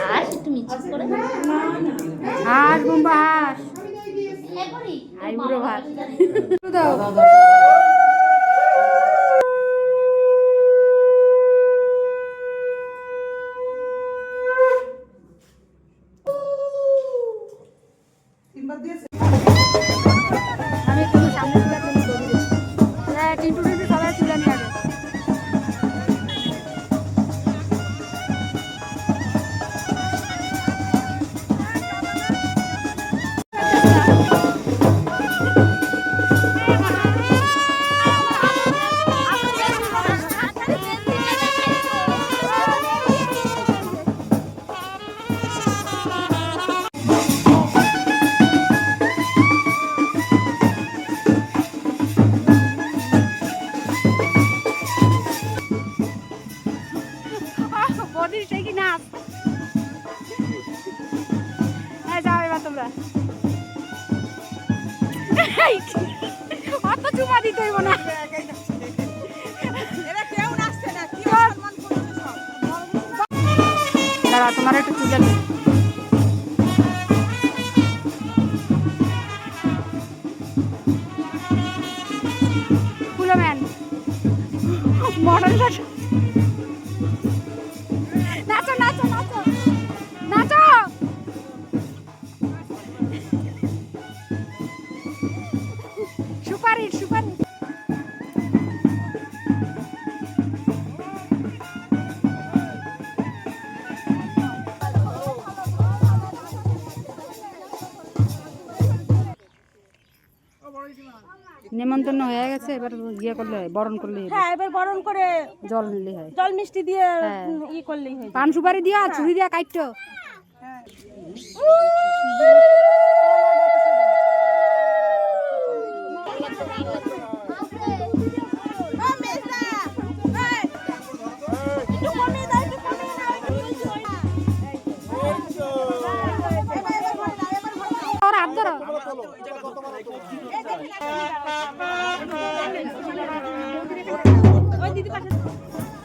হাস একটু মিছিল করে হাঁস বোম্বা হাঁস। এখনই আই বুড়ো ভাত। অত চুমা দিতে হইব তোমার একটু সুপারি সুপারি নেমন্তন্ন হয়ে গেছে এবার ইয়ে করলে হয়, বরণ করলে হয়। হ্যাঁ এবার বরণ করে জল নিলে হয়। জল মিষ্টি দিয়ে হ্যাঁ। ই করলেই হয় পান সুপারি দিয়া ছুরি দিয়া কাটতো ওর ওই দিদি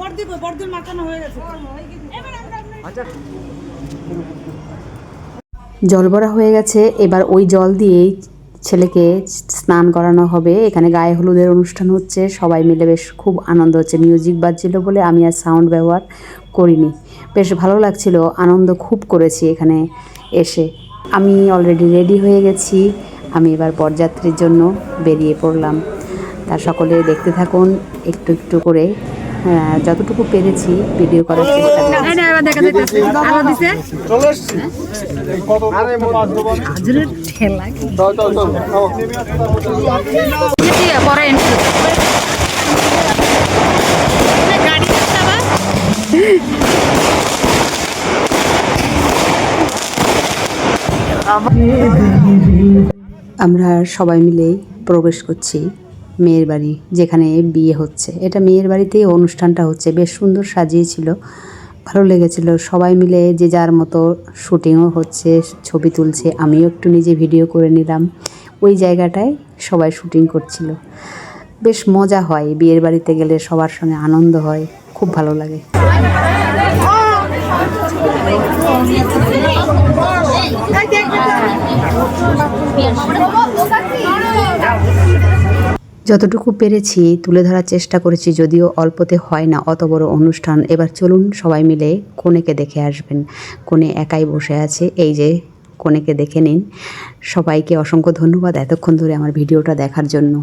বর্দি বর্দির মাখানো হয়ে গেছে। এবার জল ভরা হয়ে গেছে এবার ওই জল দিয়েই ছেলেকে স্নান করানো হবে। এখানে গায়ে হলুদের অনুষ্ঠান হচ্ছে সবাই মিলে বেশ খুব আনন্দ হচ্ছে। মিউজিক বাজছিল বলে আমি আর সাউন্ড ব্যবহার করিনি। বেশ ভালো লাগছিল আনন্দ খুব করেছি এখানে এসে। আমি অলরেডি রেডি হয়ে গেছি আমি এবার বরযাত্রীর জন্য বেরিয়ে পড়লাম। তা সকলে দেখতে থাকুন একটু একটু করে। যতটুকু পেরেছি ভিডিও করার চেষ্টা। আমরা সবাই মিলেই প্রবেশ করছি। মেয়ের বাড়ি যেখানে বিয়ে হচ্ছে এটা মেয়ের বাড়িতেই অনুষ্ঠানটা হচ্ছে বেশ সুন্দর সাজিয়েছিল ভালো লেগেছিল সবাই মিলে যে যার মতো শুটিংও হচ্ছে ছবি তুলছে আমিও একটু নিজে ভিডিও করে নিলাম ওই জায়গাটায় সবাই শুটিং করছিল বেশ মজা হয় বিয়ের বাড়িতে গেলে সবার সঙ্গে আনন্দ হয় খুব ভালো লাগে যতটুকু পেরেছি, তুলে ধরার চেষ্টা করেছি, যদিও অল্পতে হয় না, অত বড় অনুষ্ঠান। এবার চলুন সবাই মিলে কনেকে দেখে আসবেন। কনে একাই বসে আছে। এই যে কনেকে দেখে নিন। সবাইকে অসংখ্য ধন্যবাদ এতক্ষণ ধরে আমার ভিডিওটা দেখার জন্য।